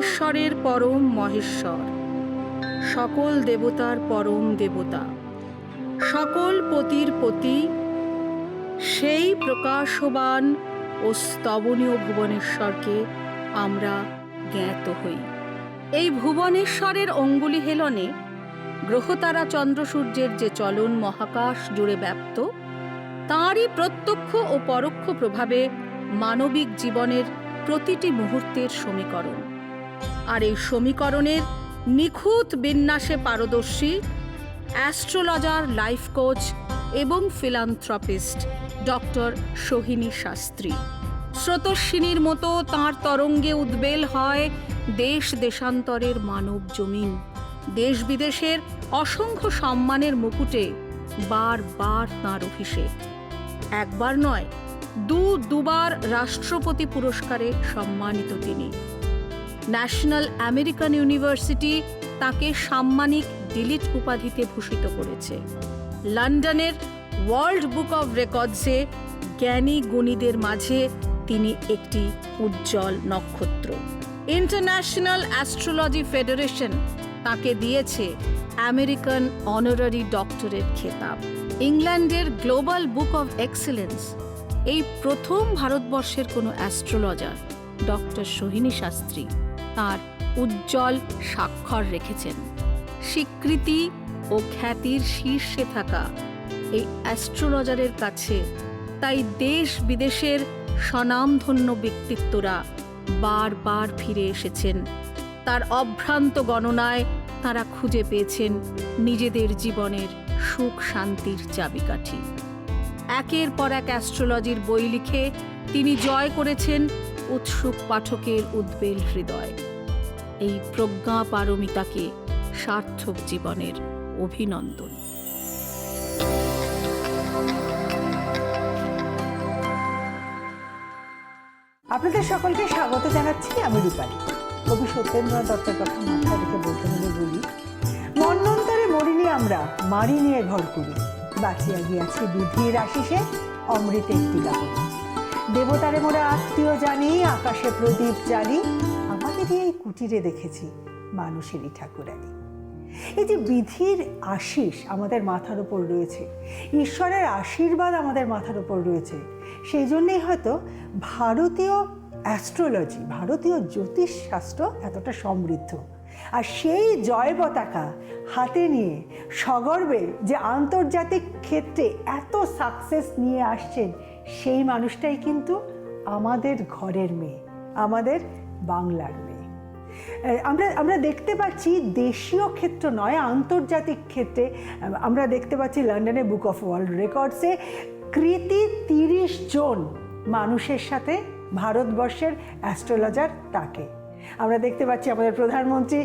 ঈশ্বরের পরম মহেশ্বর। সকল দেবতার পরম দেবতা। সকল পতির পতি। সেই প্রকাশবান ও স্তবনীয় ভুবনেশ্বরকে আমরা জ্ঞাত হই। এই ভুবনেশ্বরের অঙ্গুলি হেলনে গ্রহতারা চন্দ্র সূর্যের যে চলন মহাকাশ জুড়ে ব্যাপ্ত, তাঁরই প্রত্যক্ষ ও পরোক্ষ প্রভাবে মানবিক জীবনের প্রতিটি মুহূর্তের সমীকরণ। আর এই সমীকরণের নিখুঁত বিন্যাসে পারদর্শী, অ্যাস্ট্রোলজার, লাইফ কোচ এবং ফিলান্থ্রপিস্ট ডক্টর সোহিনী শাস্ত্রী। স্রোতস্বিনীর মতো তাঁর তরঙ্গে উদ্বেল হয় দেশ দেশান্তরের মানব জমিন। দেশ বিদেশের অসংখ্য সম্মানের মুকুটে বারবার তাঁর অভিষেক। একবার নয় দু দুবার রাষ্ট্রপতি পুরস্কারে সম্মানিত তিনি। ন্যাশনাল আমেরিকান ইউনিভার্সিটি তাকে সাম্মানিক ডিলিট উপাধিতে ভূষিত করেছে। লন্ডনের ওয়ার্ল্ড বুক অব রেকর্ডসে জ্ঞানী গুণীদের মাঝে তিনি একটি উজ্জ্বল নক্ষত্র। ইন্টারন্যাশনাল অ্যাস্ট্রোলজি ফেডারেশন তাকে দিয়েছে আমেরিকান অনারারি ডক্টরের খেতাব। ইংল্যান্ডের গ্লোবাল বুক অব এক্সেলেন্স এই প্রথম ভারতবর্ষের কোনো অ্যাস্ট্রোলজার ডক্টর সোহিনী শাস্ত্রী। তার উজ্জ্বল স্বাক্ষর রেখেছেন। স্বীকৃতি ও খ্যাতির শীর্ষে থাকা এই অ্যাস্ট্রোলজারের কাছে তাই দেশ বিদেশের স্বনামধন্য ব্যক্তিত্বরা বারবার ফিরে এসেছেন। তার অভ্রান্ত গণনায় তারা খুঁজে পেয়েছেন নিজেদের জীবনের সুখ শান্তির চাবিকাঠি। একের পর এক অ্যাস্ট্রোলজির বই লিখে তিনি জয় করেছেন উৎসুক পাঠকের উদ্বেল হৃদয়। এই প্রজ্ঞা পারমিতাকে সার্থক জীবনের অভিনন্দন। আপনাদের সকলকে স্বাগত জানাচ্ছি, আমি রূপালী। কবি সত্যেন্দ্রনাথ দত্তের কথা মাথায় রেখে বলতে হলে বলি মন্নন্তরে মরিনি আমরা, মারি নিয়ে ঘর করি। বাঁচিয়া গিয়াছি বিধির আশিসে অমৃতে একটি গাবন দেবতারে মোরা আত্মীয় জানি, আকাশে প্রদীপ জানি আমাদেরই এই কুটিরে দেখেছি মানুষেরই ঠাকুরানি। এই যে বিধির আশিস আমাদের মাথার উপর রয়েছে, ঈশ্বরের আশীর্বাদ আমাদের মাথার উপর রয়েছে, সেই জন্যেই হয়তো ভারতীয় অ্যাস্ট্রোলজি ভারতীয় জ্যোতিষশাস্ত্র এতটা সমৃদ্ধ। আর সেই জয় পতাকা হাতে নিয়ে সগর্বে যে আন্তর্জাতিক ক্ষেত্রে এত সাকসেস নিয়ে আসছেন সেই মানুষটাই কিন্তু আমাদের ঘরের মেয়ে, আমাদের বাংলার মেয়ে। আমরা আমরা দেখতে পাচ্ছি দেশীয় ক্ষেত্র নয়, আন্তর্জাতিক ক্ষেত্রে। আমরা দেখতে পাচ্ছি লন্ডনে বুক অফ ওয়ার্ল্ড রেকর্ডসে কৃতি তিরিশ জন মানুষের সাথে ভারতবর্ষের অ্যাস্ট্রোলজার তাকে। আমরা দেখতে পাচ্ছি আমাদের প্রধানমন্ত্রী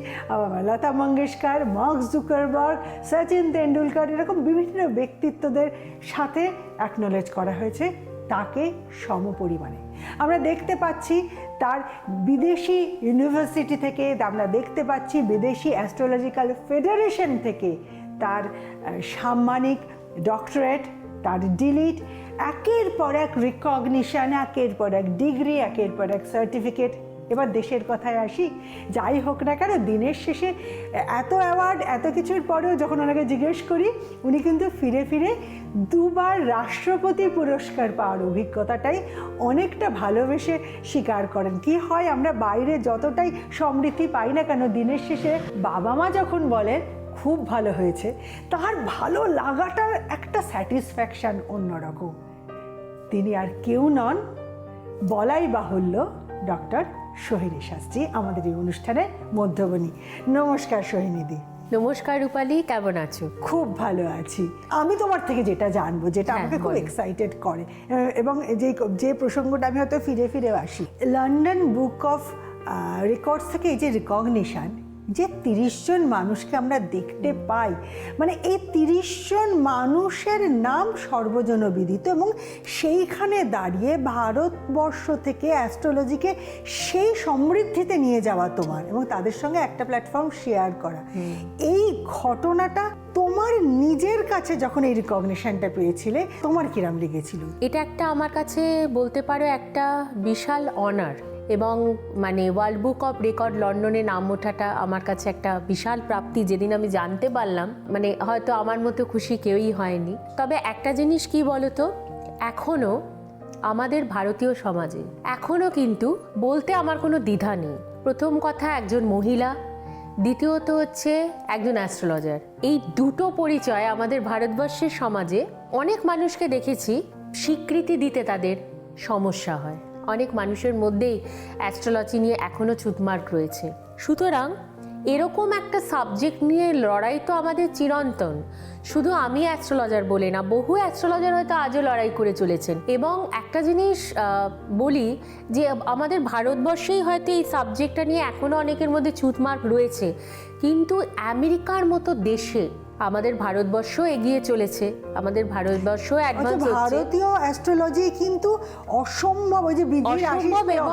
লতা মঙ্গেশকর, মার্ক জুকারবার্গ, সচিন তেন্ডুলকর, এরকম বিভিন্ন ব্যক্তিত্বদের সাথে অ্যাকনোলেজ করা হয়েছে। তাকে সমপরিমাণে। আমরা দেখতে পাচ্ছি তার বিদেশি ইউনিভার্সিটি থেকে, আমরা দেখতে পাচ্ছি বিদেশি অ্যাস্ট্রোলজিক্যাল ফেডারেশন থেকে তার সাম্মানিক ডক্টরেট, তার ডিলিট, একের পর এক রিকগনিশন একের পর এক ডিগ্রি একের পর এক সার্টিফিকেট এবার দেশের কথায় আসি। যাই হোক না কেন, দিনের শেষে এত অ্যাওয়ার্ড এত কিছুর পরেও যখন ওনাকে জিজ্ঞেস করি, উনি কিন্তু ফিরে ফিরে দুবার রাষ্ট্রপতি পুরস্কার পাওয়ার অভিজ্ঞতাটাই অনেকটা ভালোবেসে স্বীকার করেন। কি হয়, আমরা বাইরে যতটাই সমৃদ্ধি পাই না কেন, দিনের শেষে বাবা মা যখন বলেন, খুব ভালো হয়েছে। তার ভালো লাগাটার একটা স্যাটিসফ্যাকশান অন্যরকম। তিনি আর কেউ নন, বলাই বাহুল্য ডক্টর সোহিনী শাস্ত্রী আমাদের এই অনুষ্ঠানে মধ্যবনী নমস্কার সোহিনীদি নমস্কার রূপালী কেমন আছো? খুব ভালো আছি। আমি তোমার থেকে যেটা জানব যেটা হ্যাঁ, আমাকে খুব এক্সাইটেড করে এবং যে যে প্রসঙ্গটা আমি হয়তো ফিরে ফিরে আসি। লন্ডন বুক অফ রেকর্ডস থেকে এই যে রিকগনিশন যে তিরিশ জন মানুষকে আমরা দেখতে পাই মানে এই তিরিশ জন মানুষের নাম সর্বজনবিদিত এবং সেইখানে দাঁড়িয়ে ভারতবর্ষ থেকে অ্যাস্ট্রোলজিকে সেই সমৃদ্ধিতে নিয়ে যাওয়া তোমার এবং তাদের সঙ্গে একটা প্ল্যাটফর্ম শেয়ার করা। এই ঘটনাটা তোমার নিজের কাছে যখন এই রিকগনিশনটা পেয়েছিলে তোমার কিরাম লেগেছিল? এটা একটা আমার কাছে বলতে পারো একটা বিশাল অনার এবং মানে ওয়ার্ল্ড বুক অফ রেকর্ড লন্ডনে নাম ওঠাটা আমার কাছে একটা বিশাল প্রাপ্তি, যেদিন আমি জানতে পারলাম। মানে হয়তো আমার মতো খুশি কেউই হয়নি। তবে একটা জিনিস কি বলতো? এখনও আমাদের ভারতীয় সমাজে এখনও কিন্তু বলতে আমার কোনো দ্বিধা নেই। প্রথম কথা, একজন মহিলা। দ্বিতীয়ত হচ্ছে একজন অ্যাস্ট্রোলজার এই দুটো পরিচয় আমাদের ভারতবর্ষের সমাজে অনেক মানুষকে দেখেছি, স্বীকৃতি দিতে তাদের সমস্যা হয়। অনেক মানুষের মধ্যেই অ্যাস্ট্রোলজি নিয়ে এখনও ছুতমার্ক রয়েছে। সুতরাং এরকম একটা সাবজেক্ট নিয়ে লড়াই তো আমাদের চিরন্তন। শুধু আমি অ্যাস্ট্রোলজার বলে না, বহু অ্যাস্ট্রোলজার হয়তো আজও লড়াই করে চলেছেন। এবং একটা জিনিস বলি যে আমাদের ভারতবর্ষেই হয়তো এই সাবজেক্টটা নিয়ে এখনও অনেকের মধ্যে ছুতমার্ক রয়েছে। কিন্তু আমেরিকার মতো দেশে আমাদের ভারতবর্ষ এগিয়ে চলেছে। আমাদের ভারতবর্ষ আচ্ছা অ্যাডভান্স হচ্ছে। ভারতীয় অ্যাস্ট্রোলজি কিন্তু অসম্ভব ওই যে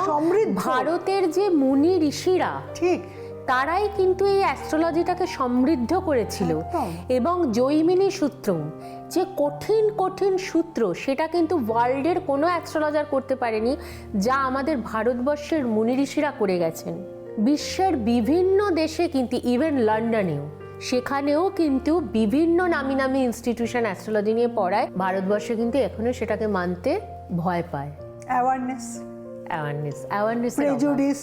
সমৃদ্ধ। ভারতের যে মুনি ঋষিরা ঠিক। তারাই কিন্তু এই অ্যাস্ট্রোলজিটাকে সমৃদ্ধ করেছিল। এবং জৈমিনী সূত্র যে কঠিন কঠিন সূত্র সেটা কিন্তু ওয়ার্ল্ডের কোনো অ্যাস্ট্রোলজার করতে পারেনি যা আমাদের ভারতবর্ষের মুনি ঋষিরা করে গেছেন। বিশ্বের বিভিন্ন দেশে কিন্তু ইভেন লন্ডনেও সেখানেও কিন্তু বিভিন্ন নামি নামি ইনস্টিটিউশন অ্যাস্ট্রোলজি নিয়ে পড়ায়। ভারতবর্ষে কিন্তু এখনও সেটাকে মানতে ভয় পায়। অ্যাওয়ারনেস অ্যাওয়ারনেস অ্যাওয়ারনেস প্রেজুডিস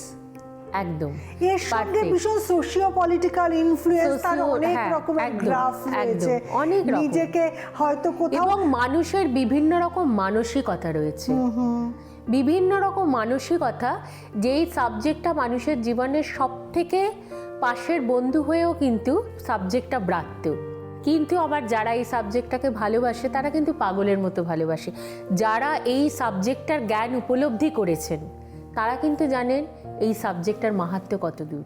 একদম। এর সঙ্গে ভীষণ সোশিও পলিটিক্যাল ইনফ্লুয়েন্স তার অনেক হ্যাঁ, রকমের গ্রাফ রয়েছে। অনেক নিজেকে হয়তো কোথাও এবং মানুষের বিভিন্ন রকম মানসিকতা রয়েছে। বিভিন্ন রকম মানসিকতা যেই সাবজেক্টটা মানুষের জীবনের সব থেকে পাশের বন্ধু হয়েও কিন্তু সাবজেক্টটা ব্রাত্য। কিন্তু আবার যারা এই সাবজেক্টটাকে ভালোবাসে তারা কিন্তু পাগলের মতো ভালোবাসে। যারা এই সাবজেক্টটার জ্ঞান উপলব্ধি করেছেন তারা কিন্তু জানেন এই সাবজেক্টটার মাহাত্ম্য কত দূর।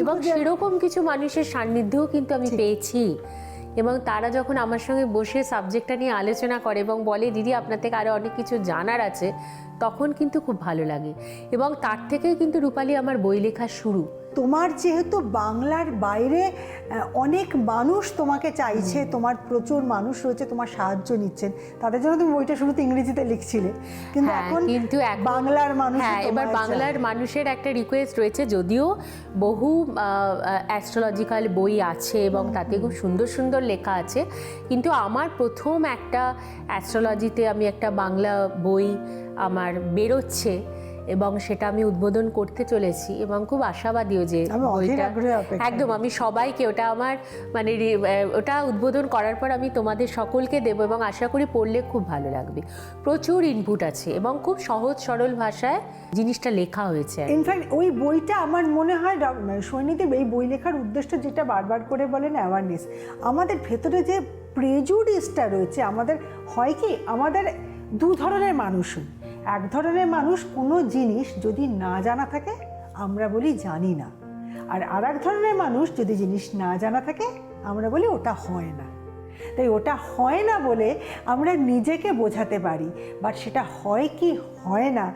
এবং সেরকম কিছু মানুষের সান্নিধ্যও কিন্তু আমি পেয়েছি। এবং তারা যখন আমার সঙ্গে বসে সাবজেক্টটা নিয়ে আলোচনা করে এবং বলে দিদি আপনার থেকে আরও অনেক কিছু জানার আছে তখন কিন্তু খুব ভালো লাগে। এবং তার থেকেই কিন্তু রূপালী আমার বই লেখা শুরু। তোমার যেহেতু বাংলার বাইরে অনেক মানুষ তোমাকে চাইছে তোমার প্রচুর মানুষ রয়েছে তোমার সাহায্য নিচ্ছেন। তাদের জন্য তুমি বইটা শুরুতে ইংরেজিতে লিখছিলে। কিন্তু হ্যাঁ, এখন কিন্তু বাংলার মানুষ হ্যাঁ এবার বাংলার মানুষের একটা রিকোয়েস্ট রয়েছে যদিও বহু অ্যাস্ট্রোলজিক্যাল বই আছে এবং তাতে খুব সুন্দর সুন্দর লেখা আছে। কিন্তু আমার প্রথম একটা অ্যাস্ট্রোলজিতে আমি একটা বাংলা বই আমার বেরোচ্ছে এবং সেটা আমি উদ্বোধন করতে চলেছি এবং খুব আশাবাদীও যে। একদম আমি সবাইকে ওটা আমার মানে ওটা উদ্বোধন করার পর আমি তোমাদের সকলকে দেবো এবং আশা করি পড়লে খুব ভালো লাগবে। প্রচুর ইনপুট আছে এবং খুব সহজ সরল ভাষায় জিনিসটা লেখা হয়েছে ইনফ্যাক্ট ওই বইটা আমার মনে হয় মানে এই বই লেখার উদ্দেশ্য যেটা বারবার করে বলেন অ্যাওয়ারনেস আমাদের ভেতরে যে প্রেজুডিসটা রয়েছে আমাদের হয় কি? আমাদের দু ধরনের মানুষই এক ধরনের মানুষ কোনো জিনিস যদি না জানা থাকে, আমরা বলি জানি না। আর আর এক ধরনের মানুষ যদি জিনিস না জানা থাকে, আমরা বলি ওটা হয় না। তাই ওটা হয় না বলে আমরা নিজেকে বোঝাতে পারি। বাট সেটা হয় কি হয় না,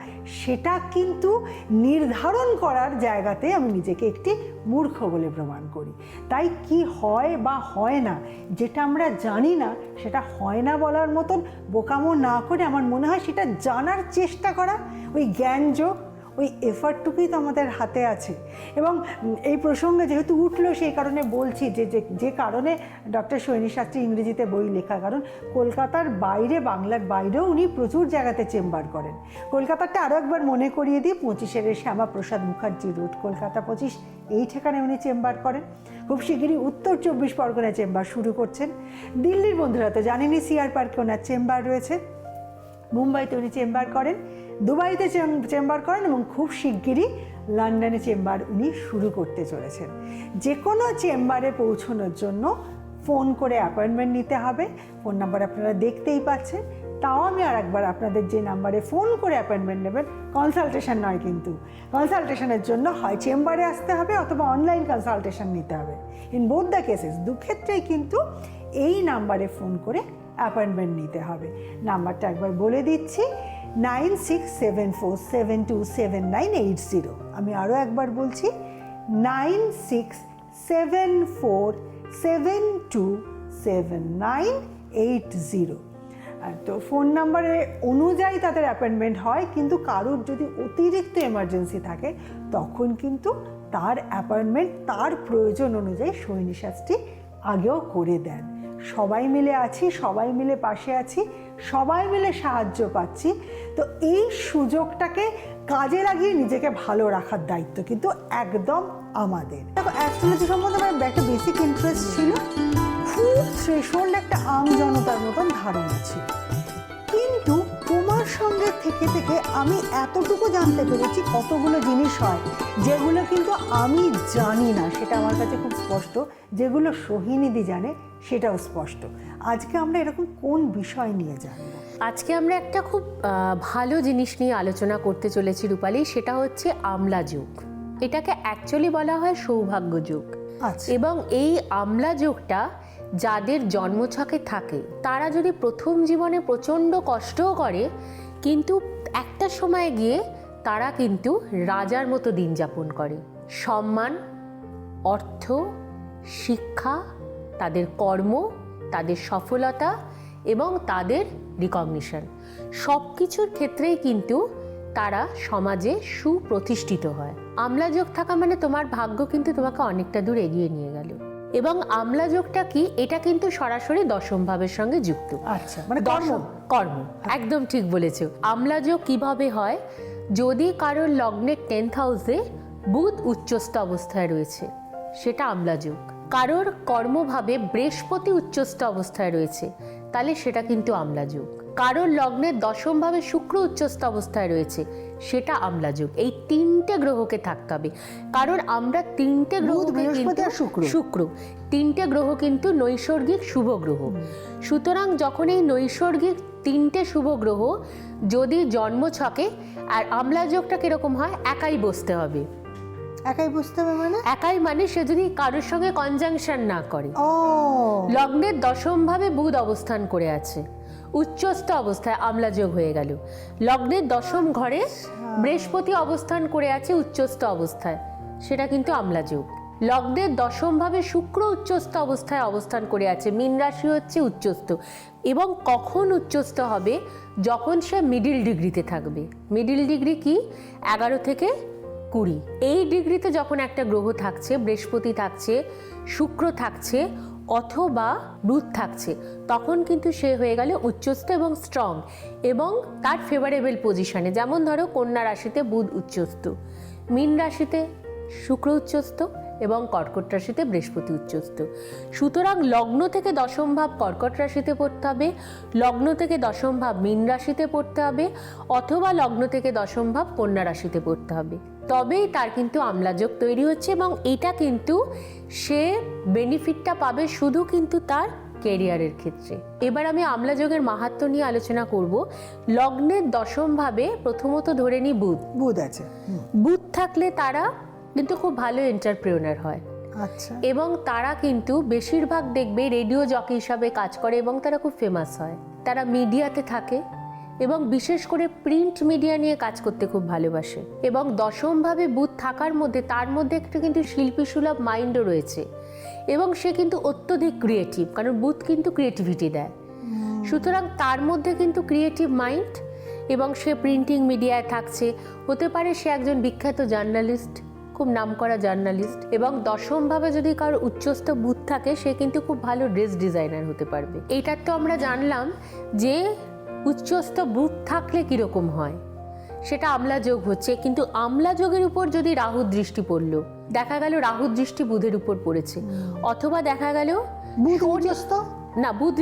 সেটা কিন্তু নির্ধারণ করার জায়গাতে আমি নিজেকে একটি মূর্খ বলে প্রমাণ করি। তাই কি হয় বা হয় না, যেটা আমরা জানি না, সেটা হয় না বলার মতন বোকামো না করে আমার মনে হয় সেটা জানার চেষ্টা করা, ওই জ্ঞান যোগ ওই এফার্টটুকুই তো আমাদের হাতে আছে। এবং এই প্রসঙ্গে যেহেতু উঠল, সেই কারণে বলছি যে যে কারণে ডক্টর সৈনী শাস্ত্রী ইংরেজিতে বই লেখা। কারণ কলকাতার বাইরে, বাংলার বাইরেও উনি প্রচুর জায়গাতে চেম্বার করেন। কলকাতারটা আরও একবার মনে করিয়ে দিই, পঁচিশের শ্যামাপ্রসাদ মুখার্জি রোড, কলকাতা পঁচিশ, এই ঠিকানায় উনি চেম্বার করেন। খুব শিগগিরই উত্তর চব্বিশ পরগনায় চেম্বার শুরু করছেন। দিল্লির বন্ধুরা তো জানেনই সিআর পার্কে ওনার চেম্বার রয়েছে। মুম্বাইতে উনি চেম্বার করেন। দুবাইতে চেম- চেম্বার করেন এবং খুব শিগগিরই লন্ডনে চেম্বার উনি শুরু করতে চলেছেন। যে কোনো চেম্বারে পৌঁছানোর জন্য ফোন করে অ্যাপয়েন্টমেন্ট নিতে হবে। ফোন নাম্বার আপনারা দেখতেই পাচ্ছেন। তাও আমি আর একবার আপনাদের যে নাম্বারে ফোন করে অ্যাপয়েন্টমেন্ট নেবেন, কনসালটেশন নয় কিন্তু। কনসালটেশনের জন্য হয় চেম্বারে আসতে হবে অথবা অনলাইন কনসালটেশন নিতে হবে। ইন বোথ দ্য কেসেস, দু ক্ষেত্রেই কিন্তু এই নাম্বারে ফোন করে অ্যাপয়েন্টমেন্ট নিতে হবে। নাম্বারটা একবার বলে দিচ্ছি। Nine six seven four seven two seven nine eight zero. আমি আরও একবার বলছি, nine six seven four seven two seven nine eight zero. তো ফোন নাম্বারে অনুযায়ী তাদের অ্যাপয়েন্টমেন্ট হয়, কিন্তু কারোর যদি অতিরিক্ত এমার্জেন্সি থাকে, তখন কিন্তু তার অ্যাপয়েন্টমেন্ট তার প্রয়োজন অনুযায়ী সৈনী শাস্ত্রী আগেও করে দেন। সবাই মিলে আছি, সবাই মিলে পাশে আছি, সবাই মিলে সাহায্য পাচ্ছি। তো এই সুযোগটাকে কাজে লাগিয়ে নিজেকে ভালো রাখার দায়িত্ব কিন্তু একদম আমাদের। দেখো অ্যাস্ট্রোলজি সম্বন্ধে আমার একটা বেসিক ইন্টারেস্ট ছিল, খুব থ্রেশোল্ড একটা আম জনতার মতন ধারণা ছিল। কিন্তু তোমার সঙ্গে থেকে থেকে আমি এতটুকু জানতে পেরেছি কতগুলো জিনিস হয়, যেগুলো কিন্তু আমি জানি না, সেটা আমার কাছে খুব স্পষ্ট, যেগুলো সোহিনীদি জানে সেটাও স্পষ্ট। আজকে আমরা এরকম কোন বিষয় নিয়ে জানব? আজকে আমরা একটা খুব ভালো জিনিস নিয়ে আলোচনা করতে চলেছি রূপালী সেটা হচ্ছে আমলা যুগ। এটাকে অ্যাকচুয়ালি বলা হয় সৌভাগ্য যুগ। আচ্ছা। এবং এই আমলা যোগটা যাদের জন্মছকে থাকে তারা যদি প্রথম জীবনে প্রচণ্ড কষ্টও করে কিন্তু একটা সময় গিয়ে তারা কিন্তু রাজার মতো দিন যাপন করে। সম্মান অর্থ শিক্ষা তাদের কর্ম তাদের সফলতা এবং তাদের রিকগনিশন সব কিছুর ক্ষেত্রেই কিন্তু তারা সমাজে সুপ্রতিষ্ঠিত হয়। আমলাযোগ থাকা মানে তোমার ভাগ্য কিন্তু তোমাকে অনেকটা দূর এগিয়ে নিয়ে গেল। এবং আমলাযোগটা কি? এটা কিন্তু সরাসরি দশম ভাবের সঙ্গে যুক্ত। আচ্ছা মানে কর্ম। দশম কর্ম। একদম ঠিক বলেছ। আমলাযোগ কীভাবে হয়? যদি কারোর লগ্নের টেন্থ হাউসে বুধ উচ্চস্থ অবস্থায় রয়েছে সেটা আমলাযোগ। কারোর কর্মভাবে বৃহস্পতি উচ্চস্থ অবস্থায় রয়েছে তাহলে সেটা কিন্তু আমলাযোগ কারোর লগ্নের দশমভাবে শুক্র উচ্চস্থ অবস্থায় রয়েছে সেটা আমলাযোগ এই তিনটে গ্রহকে থাকতে হবে। কারণ আমরা তিনটে গ্রহ বৃহস্পতি শুক্র। শুক্র। তিনটে গ্রহ কিন্তু নৈসর্গিক শুভ গ্রহ। সুতরাং যখন এই নৈসর্গিক তিনটে শুভ গ্রহ যদি জন্ম ছকে আর আমলা যোগটা কীরকম হয়? একাই বসতে হবে। একাই বুঝতে হবে মানে? একাই মানে সে যদি কারোর সঙ্গে কনজাংশন না করে। ও। লগ্নের দশম ভাবে বুধ অবস্থান করে আছে। উচ্চস্থ অবস্থায় আমলা যোগ হয়ে গেল। লগ্নের দশম ঘরে বৃহস্পতি অবস্থান করে আছে উচ্চস্থ অবস্থায়। সেটা কিন্তু আমলা যোগ লগ্নের দশম ভাবে শুক্র উচ্চস্থ অবস্থায় অবস্থান করে আছে। মীন রাশি হচ্ছে উচ্চস্থ। এবং কখন উচ্চস্থ হবে? যখন সে মিডিল ডিগ্রিতে থাকবে। মিডিল ডিগ্রি কি? এগারো থেকে কুড়ি। এই ডিগ্রিতে যখন একটা গ্রহ থাকছে, বৃহস্পতি থাকছে, শুক্র থাকছে, অথবা বুধ থাকছে, তখন কিন্তু সে হয়ে গেল উচ্চস্থ এবং স্ট্রং এবং তার ফেভারেবল পজিশনে যেমন ধরো, কন্যা রাশিতে বুধ উচ্চস্থ, মীন রাশিতে শুক্র উচ্চস্থ এবং কর্কট রাশিতে বৃহস্পতি উচ্চস্থ। সুতরাং লগ্ন থেকে দশম ভাব কর্কট রাশিতে পড়তে হবে লগ্ন থেকে দশম ভাব মীন রাশিতে পড়তে হবে অথবা লগ্ন থেকে দশম ভাব কন্যা রাশিতে পড়তে হবে। তবেই তার কিন্তু আমলাযোগ তৈরি হচ্ছে এবং এটা কিন্তু সে বেনিফিটটা পাবে শুধু কিন্তু তার কেরিয়ারের ক্ষেত্রে। এবার আমি আমলাযোগের মাহাত্ম নিয়ে আলোচনা করব। লগ্নের দশম ভাবে প্রথমত ধরে নিই বুধ। বুধ আছে। বুধ থাকলে তারা কিন্তু খুব ভালো এন্টারপ্রেনার হয়। আচ্ছা। এবং তারা কিন্তু বেশিরভাগ দেখবে রেডিও জকি হিসাবে কাজ করে এবং তারা খুব ফেমাস হয়। তারা মিডিয়াতে থাকে এবং বিশেষ করে প্রিন্ট মিডিয়া নিয়ে কাজ করতে খুব ভালোবাসে। এবং দশমভাবে বুধ থাকার মধ্যে তার মধ্যে একটা কিন্তু শিল্পী সুলভ মাইন্ডও রয়েছে। এবং সে কিন্তু অত্যধিক ক্রিয়েটিভ কারণ বুধ কিন্তু ক্রিয়েটিভিটি দেয়। সুতরাং তার মধ্যে কিন্তু ক্রিয়েটিভ মাইন্ড এবং সে প্রিন্টিং মিডিয়ায় থাকছে। হতে পারে সে একজন বিখ্যাত জার্নালিস্ট খুব নামকরা জার্নালিস্ট এবং দশমভাবে যদি কারও উচ্চস্থ বুথ থাকে সে কিন্তু খুব ভালো ড্রেস ডিজাইনার হতে পারবে। এইটার তো আমরা জানলাম যে উচ্চস্থ বুথ থাকলে কীরকম হয়। সেটা আমলা যোগ হচ্ছে কিন্তু আমলা যোগের উপর যদি রাহু দৃষ্টি পড়ল দেখা গেল রাহু দৃষ্টি বুধের উপর পড়েছে। অথবা দেখা গেল বুধ? না বুধ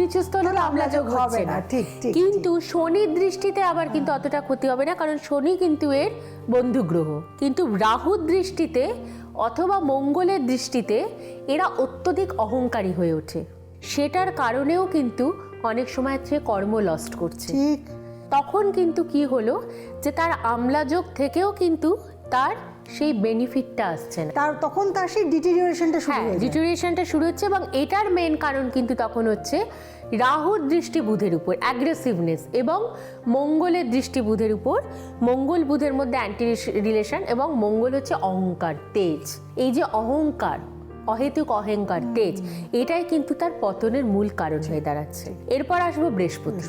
আমলা যোগ হবে না। না, ঠিক, ঠিক, কিন্তু শনির দৃষ্টিতে আবার কিন্তু অতটা ক্ষতি হবে না কারণ শনি কিন্তু এর বন্ধু গ্রহ। কিন্তু রাহুর দৃষ্টিতে অথবা মঙ্গলের দৃষ্টিতে এরা অত্যধিক অহংকারী হয়ে ওঠে। সেটার কারণেও কিন্তু অনেক সময় সে কর্ম লস্ট করছে। ঠিক। তখন কিন্তু কি হলো যে তার আমলাযোগ থেকেও কিন্তু তার সেই বেনিফিটটা আসছে না। তার তখন তার সেই ডিটেরিওরেশনটা শুরু হ্যাঁ হয়ে ডিটোরিয়েশনটা শুরু হচ্ছে এবং এটার মেন কারণ কিন্তু তখন হচ্ছে রাহুর দৃষ্টি বুধের উপর অ্যাগ্রেসিভনেস এবং মঙ্গলের দৃষ্টি বুধের উপর। মঙ্গল বুধের মধ্যে অ্যান্টি রিলেশন এবং মঙ্গল হচ্ছে অহংকার তেজ। এই যে অহংকার অহেতুক অহংকার তেজ এটাই কিন্তু তার পতনের মূল কারণ হয়ে দাঁড়াচ্ছে। এরপর আসব বৃহস্পতি।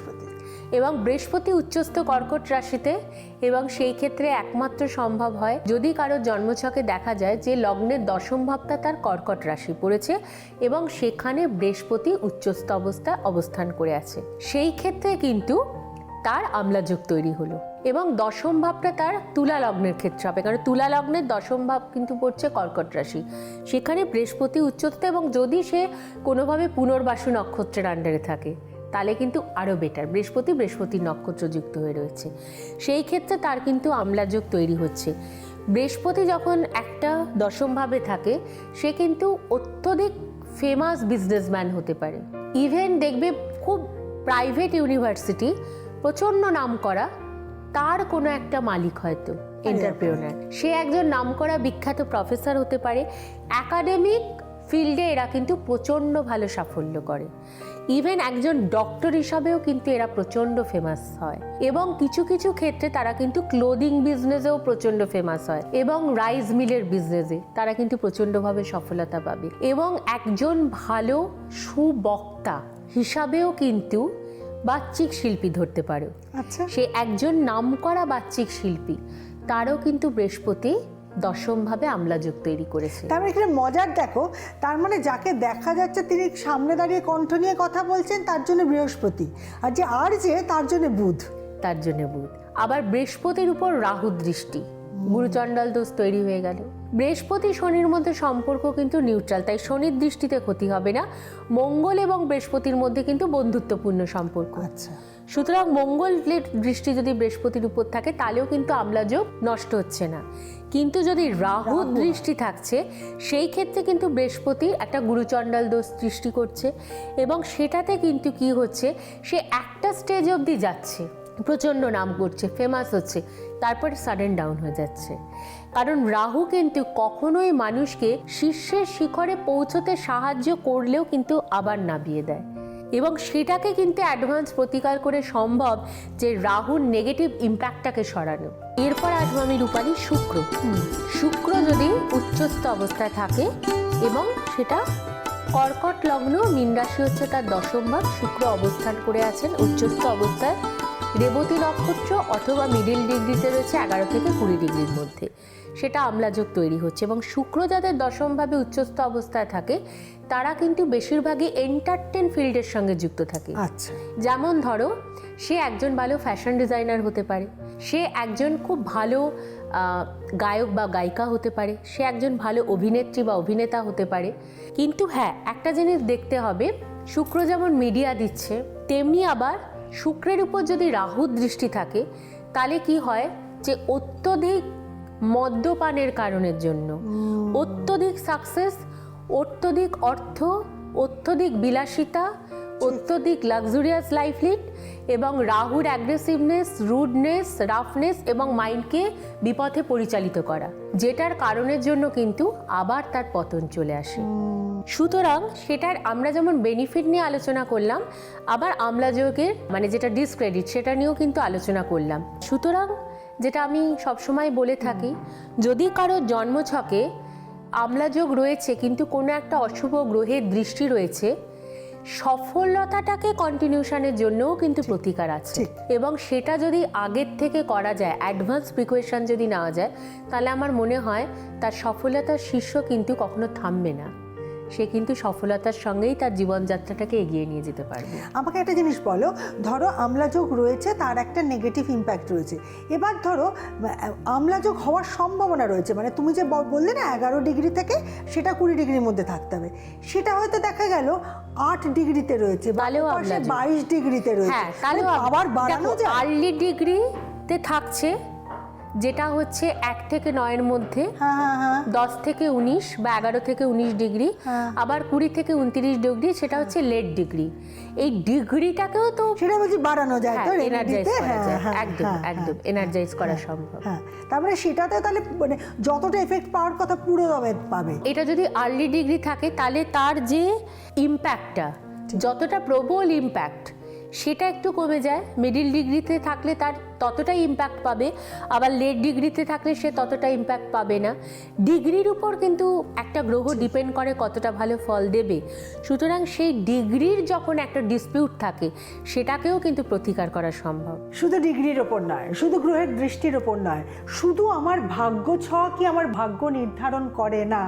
এবং বৃহস্পতি উচ্চস্থ কর্কট রাশিতে এবং সেই ক্ষেত্রে একমাত্র সম্ভব হয় যদি কারোর জন্মছকে দেখা যায় যে লগ্নের দশম ভাবটা তার কর্কট রাশি পড়েছে এবং সেখানে বৃহস্পতি উচ্চস্থ অবস্থা অবস্থান করে আছে। সেই ক্ষেত্রে কিন্তু তার আমলাযোগ তৈরি হলো এবং দশম ভাবটা তার তুলা লগ্নের ক্ষেত্রে হবে। কারণ তুলা লগ্নের দশম ভাব কিন্তু পড়ছে কর্কট রাশি। সেখানে বৃহস্পতি উচ্চস্থ এবং যদি সে কোনোভাবে পুনর্বাসু নক্ষত্রের আন্ডারে থাকে তাহলে কিন্তু আরও বেটার বৃহস্পতি বৃহস্পতির নক্ষত্র যুক্ত হয়ে রয়েছে। সেই ক্ষেত্রে তার কিন্তু আমলাযোগ তৈরি হচ্ছে। বৃহস্পতি যখন একটা দশমভাবে থাকে সে কিন্তু অত্যধিক ফেমাস বিজনেসম্যান হতে পারে। ইভেন দেখবে খুব প্রাইভেট ইউনিভার্সিটি প্রচণ্ড নাম করা তার কোনো একটা মালিক হয়তো এন্টারপ্রেনার সে একজন নামকরা বিখ্যাত প্রফেসর হতে পারে। একাডেমিক ফিল্ডে এরা কিন্তু প্রচণ্ড ভালো সাফল্য করে। ইভেন একজন ডক্টর হিসাবেও কিন্তু এরা প্রচণ্ড ফেমাস হয়। এবং কিছু কিছু ক্ষেত্রে তারা কিন্তু ক্লোদিং বিজনেসেও প্রচণ্ড ফেমাস হয়। এবং রাইস মিলের বিজনেসে তারা কিন্তু প্রচণ্ডভাবে সফলতা পাবে। এবং একজন ভালো সুবক্তা হিসাবেও কিন্তু বাচ্চিক শিল্পী ধরতে পারো। আচ্ছা। সে একজন নামকরা বাচ্চিক শিল্পী তারও কিন্তু বৃহস্পতি দশমভাবে আমলাযোগ তৈরি করেছে। তার মানে এখানে মজার দেখো তার মানে যাকে দেখা যাচ্ছে তিনি সামনে দাঁড়িয়ে কণ্ঠ নিয়ে কথা বলছেন তার জন্য বৃহস্পতি। আর যে আর যে তার জন্য বুধ। তার জন্য বুধ। আবার বৃহস্পতির উপর রাহু দৃষ্টি। গুরুচণ্ডাল দোষ তৈরি হয়ে গেল। বৃহস্পতি শনির মধ্যে সম্পর্ক কিন্তু নিউট্রাল তাই শনির দৃষ্টিতে ক্ষতি হবে না। মঙ্গল এবং বৃহস্পতির মধ্যে কিন্তু বন্ধুত্বপূর্ণ সম্পর্ক। আচ্ছা। সুতরাং মঙ্গলের দৃষ্টি যদি বৃহস্পতির উপর থাকে তাহলেও কিন্তু আমলাযোগ নষ্ট হচ্ছে না। কিন্তু যদি রাহু দৃষ্টি থাকছে সেই ক্ষেত্রে কিন্তু বৃহস্পতি একটা গুরুচণ্ডাল দোষ সৃষ্টি করছে এবং সেটাতে কিন্তু কি হচ্ছে সে একটা স্টেজ অবধি যাচ্ছে প্রচণ্ড নাম করছে ফেমাস হচ্ছে তারপরে সাডেন ডাউন হয়ে যাচ্ছে। কারণ রাহু কিন্তু কখনোই মানুষকে শীর্ষের শিখরে পৌঁছতে সাহায্য করলেও কিন্তু আবার নামিয়ে দেয়। এবং সেটাকে কিন্তু অ্যাডভান্স প্রতিকার করে সম্ভব যে রাহুর নেগেটিভ ইম্প্যাক্টটাকে সরানো। এরপর আসব আমি রূপালী শুক্র। শুক্র যদি উচ্চস্থ অবস্থায় থাকে এবং সেটা কর্কট লগ্ন, মীন রাশি হচ্ছে তার দশম ভাগ শুক্র অবস্থান করে আছেন উচ্চস্থ অবস্থায়। রেবতী নক্ষত্র অথবা মিডিল ডিগ্রিতে রয়েছে এগারো থেকে কুড়ি ডিগ্রির মধ্যে। সেটা আমলাযোগ তৈরি হচ্ছে এবং শুক্র যাদের দশমভাবে উচ্চস্থ অবস্থায় থাকে তারা কিন্তু বেশিরভাগই এন্টারটেন ফিল্ডের সঙ্গে যুক্ত থাকে। আচ্ছা। যেমন ধরো সে একজন ভালো ফ্যাশন ডিজাইনার হতে পারে সে একজন খুব ভালো গায়ক বা গায়িকা হতে পারে সে একজন ভালো অভিনেত্রী বা অভিনেতা হতে পারে। কিন্তু হ্যাঁ একটা জিনিস দেখতে হবে শুক্র যেমন মিডিয়া দিচ্ছে তেমনি আবার শুক্রের উপর যদি রাহু দৃষ্টি থাকে তাহলে কি হয়? যে অত্যধিক মদ্যপানের কারণের জন্য। অত্যধিক সাকসেস অত্যধিক অর্থ অত্যধিক বিলাসিতা অত্যধিক লাক্সুরিয়াস লাইফ লিড এবং রাহুর অ্যাগ্রেসিভনেস রুডনেস রাফনেস এবং মাইন্ডকে বিপথে পরিচালিত করা, যেটার কারণের জন্য কিন্তু আবার তার পতন চলে আসে। সুতরাং সেটার আমরা যেমন বেনিফিট নিয়ে আলোচনা করলাম, আবার আমলাযোগের মানে যেটা ডিসক্রেডিট সেটা নিয়েও কিন্তু আলোচনা করলাম। সুতরাং যেটা আমি সবসময় বলে থাকি, যদি কারও জন্মছকে আমলাযোগ রয়েছে কিন্তু কোনো একটা অশুভ গ্রহের দৃষ্টি রয়েছে সফলতাটাকে কন্টিনিউশনের জন্যও কিন্তু প্রতিকার আছে। এবং সেটা যদি আগের থেকে করা যায় অ্যাডভান্স প্রিকুয়েশন যদি নেওয়া যায় তাহলে আমার মনে হয় তার সফলতার শীর্ষ কিন্তু কখনো থামবে না। সে কিন্তু সফলতার সঙ্গেই তার জীবনযাত্রাটাকে এগিয়ে নিয়ে যেতে পারবে। আমাকে একটা জিনিস বলো ধরো আমলাযোগ রয়েছে তার একটা নেগেটিভ ইম্প্যাক্ট রয়েছে। এবার ধরো আমলাযোগ হওয়ার সম্ভাবনা রয়েছে মানে তুমি যে বললে না এগারো ডিগ্রি থেকে সেটা কুড়ি ডিগ্রির মধ্যে থাকতে হবে। সেটা হয়তো দেখা গেল আট ডিগ্রিতে রয়েছে। বাইশ ডিগ্রিতে রয়েছে। হ্যাঁ মানে আবার বাড়ানো যায়। আর্লি ডিগ্রিতে থাকছে যেটা হচ্ছে এক থেকে নয়ের মধ্যে হ্যাঁ হ্যাঁ হ্যাঁ। দশ থেকে উনিশ বা এগারো থেকে উনিশ ডিগ্রি। আবার কুড়ি থেকে উনত্রিশ ডিগ্রি সেটা হচ্ছে লেট ডিগ্রি। এই ডিগ্রিটাকেও তো সেটা বলছি বাড়ানো যায় তো এনার্জাইজ করা যায়। একদম একদম এনার্জাইজ করা সম্ভব। তারপরে সেটাতে তাহলে মানে যতটা এফেক্ট পাওয়ার কথা পুরো পাবে। এটা যদি আর্লি ডিগ্রি থাকে তাহলে তার যে ইম্প্যাক্টটা যতটা প্রবল ইম্প্যাক্ট সেটা একটু কমে যায়। মিডিল ডিগ্রিতে থাকলে তার ততটাই ইম্প্যাক্ট পাবে, আবার লেট ডিগ্রিতে থাকলে সে ততটা ইম্প্যাক্ট পাবে না। ডিগ্রির উপর কিন্তু একটা গ্রহ ডিপেন্ড করে কতটা ভালো ফল দেবে। সুতরাং সেই ডিগ্রির যখন একটা ডিসপিউট থাকে, সেটাকেও কিন্তু প্রতিকার করা সম্ভব। শুধু ডিগ্রির ওপর নয়, শুধু গ্রহের দৃষ্টির ওপর নয়, শুধু আমার ভাগ্য ছ কি আমার ভাগ্য নির্ধারণ করে না,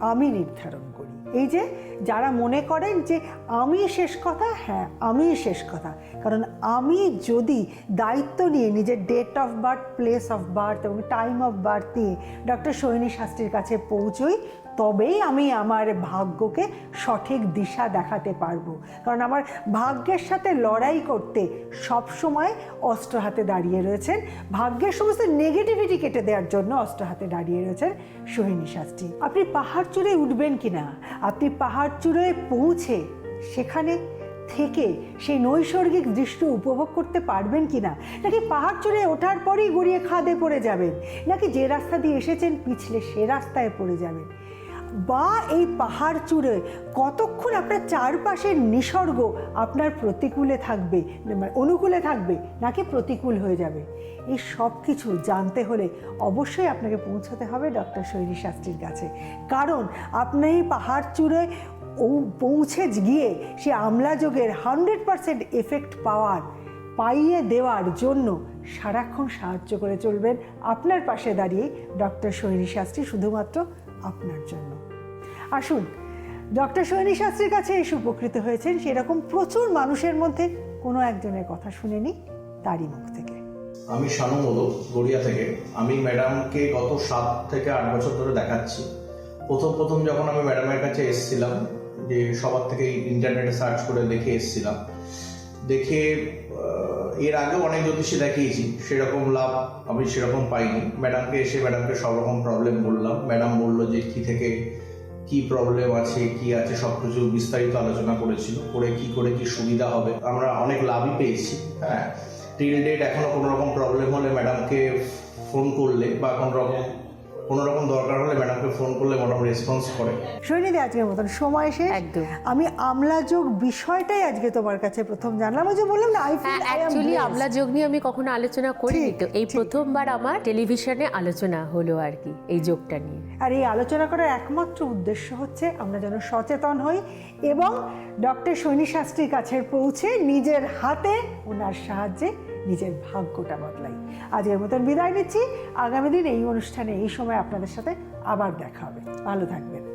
আমি নির্ধারণ এই যে যারা মনে করেন যে আমি শেষ কথা হ্যাঁ আমি শেষ কথা। কারণ আমি যদি দায়িত্ব নিয়ে নিজের date of birth place of birth এবং টাইম অফ বার্থ নিয়ে ডক্টর সৈনী শাস্ত্রীর কাছে পৌঁছই তবেই আমি আমার ভাগ্যকে সঠিক দিশা দেখাতে পারব। কারণ আমার ভাগ্যের সাথে লড়াই করতে সবসময় অস্ত্র হাতে দাঁড়িয়ে রয়েছেন। ভাগ্যের সমস্ত নেগেটিভিটি কেটে দেওয়ার জন্য অস্ত্র হাতে দাঁড়িয়ে রয়েছেন সোহিনী শাস্ত্রী। আপনি পাহাড় চূড়ে উঠবেন কিনা? আপনি পাহাড় চূড়ে পৌঁছে সেখানে থেকে সেই নৈসর্গিক দৃশ্য উপভোগ করতে পারবেন কি না নাকি পাহাড় চড়ে ওঠার পরেই গড়িয়ে খাদে পড়ে যাবেন? নাকি যে রাস্তা দিয়ে এসেছেন পিছলে সে রাস্তায় পড়ে যাবেন? বা এই পাহাড় চূড়ে কতক্ষণ আপনার চারপাশের নিসর্গ আপনার প্রতিকূলে থাকবে মানে অনুকূলে থাকবে, নাকি প্রতিকূল হয়ে যাবে? এই সব কিছু জানতে হলে অবশ্যই আপনাকে পৌঁছাতে হবে ডক্টর শৈলী শাস্ত্রীর কাছে। কারণ আপনি এই পাহাড় চূড়ে পৌঁছে গিয়ে সে আমলা যোগের হান্ড্রেড পারসেন্ট এফেক্ট পাওয়ার, পাইয়ে দেওয়ার জন্য সারাক্ষণ সাহায্য করে চলবেন। আপনার পাশে দাঁড়িয়ে ডক্টর সোহিনী শাস্ত্রী শুধুমাত্র আপনার জন্য। আসুন, ডক্টর সোহিনী শাস্ত্রীর কাছে এসে উপকৃত হয়েছেন। সেরকম প্রচুর মানুষের মধ্যে কোনো একজনের কথা শুনেনি তারই মুখ থেকে। আমি শানু গড়িয়া থেকে। আমি ম্যাডামকে গত সাত থেকে আট বছর ধরে দেখাচ্ছি। প্রথম প্রথম যখন আমি ম্যাডামের কাছে এসেছিলাম, যে সবার থেকে ইন্টারনেটে সার্চ করে দেখে এসেছিলাম। দেখে এর আগেও অনেক জ্যোতিষী দেখিয়েছি, সেরকম লাভ আমি সেরকম পাইনি। ম্যাডামকে এসে ম্যাডামকে সব রকম প্রবলেম বললাম। ম্যাডাম বলল যে কি থেকে কি প্রবলেম আছে, কি আছে সব কিছু বিস্তারিত আলোচনা করেছিল, করে কি করে কি সুবিধা হবে। আমরা অনেক লাভই পেয়েছি হ্যাঁ। টিল ডেট এখনও কোনো রকম প্রবলেম হলে ম্যাডামকে ফোন করলে বা কোনো রকম কোনো রকম দরকার হলে ম্যাডামকে ফোন করলে মোটামুটি রেসপন্স করে। সৈনিধি আজকের মতন সময় শেষ। একদম। আমি আমলাযোগ বিষয়টাই আজকে তোমার কাছে প্রথম জানলাম। ওই যে বললাম না আই হ্যাঁ অ্যাকচুয়ালি আমলা যোগ নিয়ে আমি কখনো আলোচনা করিনি তো। এই প্রথমবার আমার টেলিভিশনে আলোচনা হলো আর কি এই যোগটা নিয়ে। আর এই আলোচনা করার একমাত্র উদ্দেশ্য হচ্ছে আমরা যেন সচেতন হই এবং ডক্টর সৈনী শাস্ত্রীর কাছে পৌঁছে নিজের হাতে ওনার সাহায্যে নিজের ভাগ্যটা বদলাই। আজকের মতন বিদায় নিচ্ছি। আগামী দিন এই অনুষ্ঠানে, এই সময় আপনাদের সাথে আবার দেখা হবে। ভালো থাকবেন।